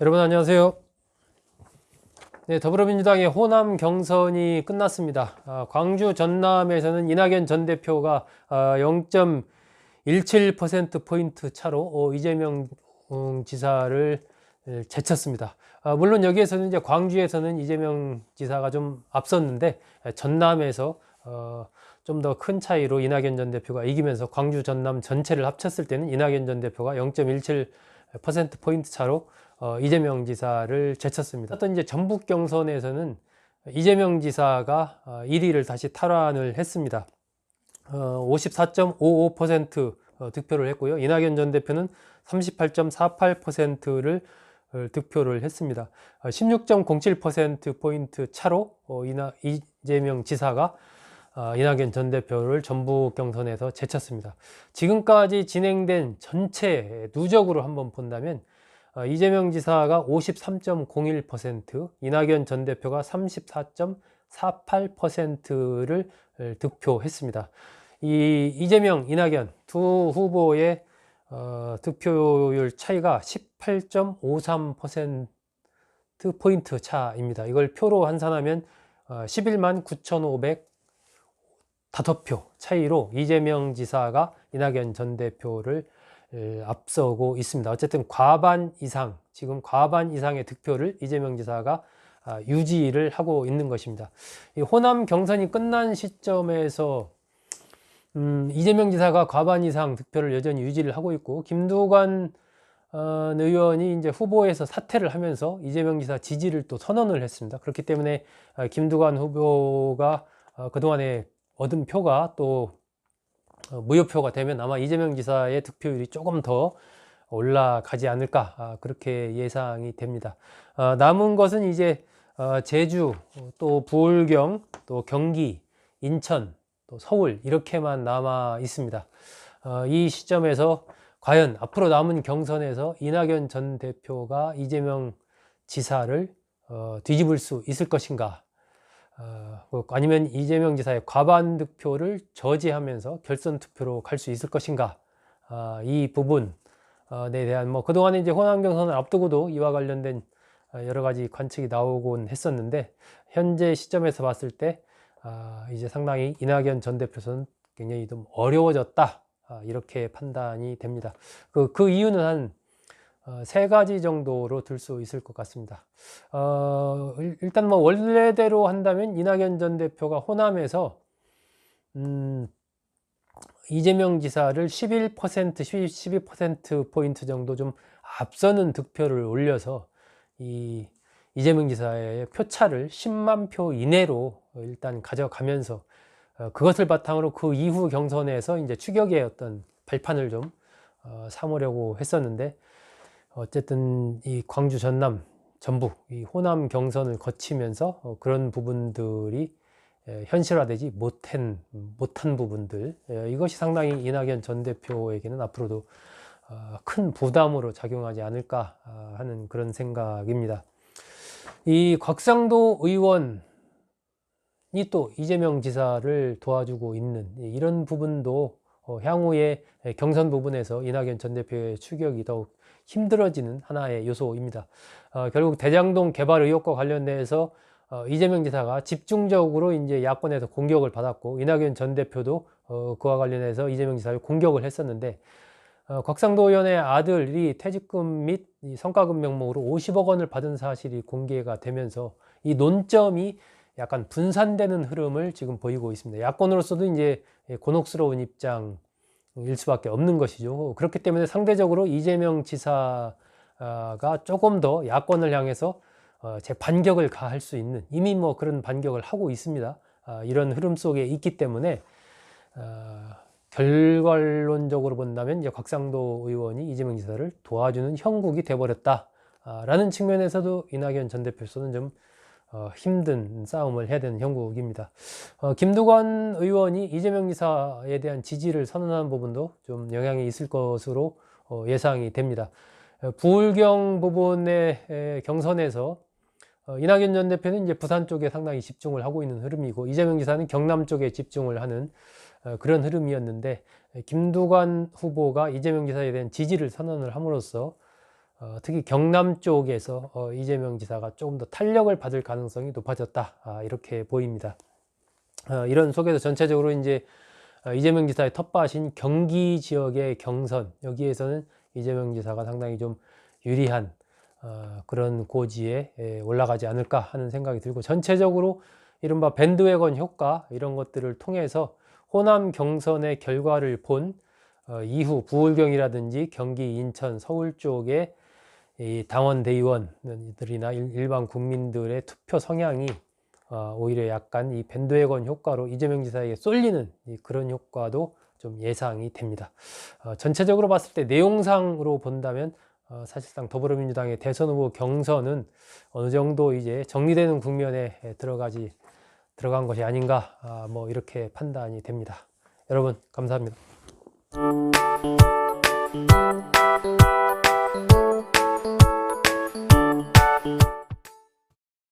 여러분 안녕하세요. 네, 더불어민주당의 호남 경선이 끝났습니다. 아, 광주 전남에서는 이낙연 전 대표가 아, 0.17% 포인트 차로 어, 이재명 음, 지사를 에, 제쳤습니다. 아, 물론 여기에서는 이제 광주에서는 이재명 지사가 좀 앞섰는데 에, 전남에서 어, 좀 더 큰 차이로 이낙연 전 대표가 이기면서 광주 전남 전체를 합쳤을 때는 이낙연 전 대표가 0.17% 포인트 차로 어, 이재명 지사를 제쳤습니다. 어떤 이제 전북 경선에서는 이재명 지사가 어, 1위를 다시 탈환을 했습니다. 어, 54.55% 어, 득표를 했고요. 이낙연 전 대표는 38.48%를 어, 득표를 했습니다. 어, 16.07% 차로 어, 이재명 지사가 어, 이낙연 전 대표를 전북 경선에서 제쳤습니다. 지금까지 진행된 전체 누적으로 한번 본다면 어, 이재명 지사가 53.01%, 이낙연 전 대표가 34.48%를 득표했습니다. 이 이재명, 이낙연 두 후보의 어, 득표율 차이가 18.53% 포인트 차입니다. 이걸 표로 환산하면 어, 11만 9,500 다섯 표 차이로 이재명 지사가 이낙연 전 대표를 에, 앞서고 있습니다. 어쨌든 과반 이상, 지금 과반 이상의 득표를 이재명 지사가 아, 유지를 하고 있는 것입니다. 이 호남 경선이 끝난 시점에서 음, 이재명 지사가 과반 이상 득표를 여전히 유지를 하고 있고 김두관 어, 의원이 이제 후보에서 사퇴를 하면서 이재명 지사 지지를 또 선언을 했습니다. 그렇기 때문에 어, 김두관 후보가 어, 그동안에 얻은 표가 또 어, 무효표가 되면 아마 이재명 지사의 득표율이 조금 더 올라가지 않을까 아, 그렇게 예상이 됩니다. 어, 남은 것은 이제 어, 제주 또 부울경 또 경기 인천 또 서울 이렇게만 남아 있습니다. 이 시점에서 과연 앞으로 남은 경선에서 이낙연 전 대표가 이재명 지사를 뒤집을 수 있을 것인가 어, 뭐 아니면 이재명 지사의 과반 득표를 저지하면서 결선 투표로 갈 수 있을 것인가 아, 이 부분에 대한 뭐 그동안에 이제 호남 경선을 앞두고도 이와 관련된 어, 여러 가지 관측이 나오곤 했었는데 현재 시점에서 봤을 때 아, 이제 상당히 이낙연 전 대표는 굉장히 좀 어려워졌다 아, 이렇게 판단이 됩니다. 그, 그 이유는 한 어, 세 가지 정도로 들 수 있을 것 같습니다. 어, 일단 뭐 원래대로 한다면 이낙연 전 대표가 호남에서 음, 이재명 지사를 11% 12% 포인트 정도 좀 앞서는 득표를 올려서 이 이재명 지사의 표차를 10만 표 이내로 일단 가져가면서 어, 그것을 바탕으로 그 이후 경선에서 이제 추격의 어떤 발판을 좀 어, 삼으려고 했었는데 어쨌든 이 광주 전남 전북 이 호남 경선을 거치면서 어, 그런 부분들이 에, 현실화되지 못한 못한 부분들 에, 이것이 상당히 이낙연 전 대표에게는 앞으로도 어, 큰 부담으로 작용하지 않을까 아, 하는 그런 생각입니다. 이 곽상도 의원이 또 이재명 지사를 도와주고 있는 이런 부분도 어, 향후에 경선 부분에서 이낙연 전 대표의 추격이 더욱 힘들어지는 하나의 요소입니다. 어, 결국 대장동 개발 의혹과 관련돼서 어, 이재명 지사가 집중적으로 이제 야권에서 공격을 받았고 이낙연 전 대표도 어, 그와 관련해서 이재명 지사를 공격을 했었는데 어, 곽상도 의원의 아들이 퇴직금 및 성과금 명목으로 50억 원을 받은 사실이 공개가 되면서 이 논점이 약간 분산되는 흐름을 지금 보이고 있습니다. 야권으로서도 이제 곤혹스러운 입장 일 수밖에 없는 것이죠. 그렇기 때문에 상대적으로 이재명 지사가 조금 더 야권을 향해서 어, 제 반격을 가할 수 있는 이미 뭐 그런 반격을 하고 있습니다. 아, 이런 흐름 속에 있기 때문에 어, 결과론적으로 본다면 이제 곽상도 의원이 이재명 지사를 도와주는 형국이 돼버렸다라는 측면에서도 이낙연 전 대표로서는 좀 어, 힘든 싸움을 해야 되는 형국입니다. 어, 김두관 의원이 이재명 지사에 대한 지지를 선언한 부분도 좀 영향이 있을 것으로 어, 예상이 됩니다. 어, 부울경 부분의 에, 경선에서 어, 이낙연 전 대표는 이제 부산 쪽에 상당히 집중을 하고 있는 흐름이고 이재명 지사는 경남 쪽에 집중을 하는 어, 그런 흐름이었는데 김두관 후보가 이재명 지사에 대한 지지를 선언을 함으로써 어, 특히 경남 쪽에서 어, 이재명 지사가 조금 더 탄력을 받을 가능성이 높아졌다 아, 이렇게 보입니다. 어, 이런 속에서 전체적으로 이제 어, 이재명 지사의 텃밭인 경기 지역의 경선 여기에서는 이재명 지사가 상당히 좀 유리한 어, 그런 고지에 에, 올라가지 않을까 하는 생각이 들고 전체적으로 이른바 밴드웨건 효과 이런 것들을 통해서 호남 경선의 결과를 본 어, 이후 부울경이라든지 경기, 인천, 서울 쪽에 이 당원 대의원들이나 일- 일반 국민들의 투표 성향이 어, 오히려 약간 이 밴드웨건 효과로 이재명 지사에게 쏠리는 이 그런 효과도 좀 예상이 됩니다. 어, 전체적으로 봤을 때 내용상으로 본다면 어, 사실상 더불어민주당의 대선 후보 경선은 어느 정도 이제 정리되는 국면에 들어가지 들어간 것이 아닌가 아, 뭐 이렇게 판단이 됩니다. 여러분 감사합니다.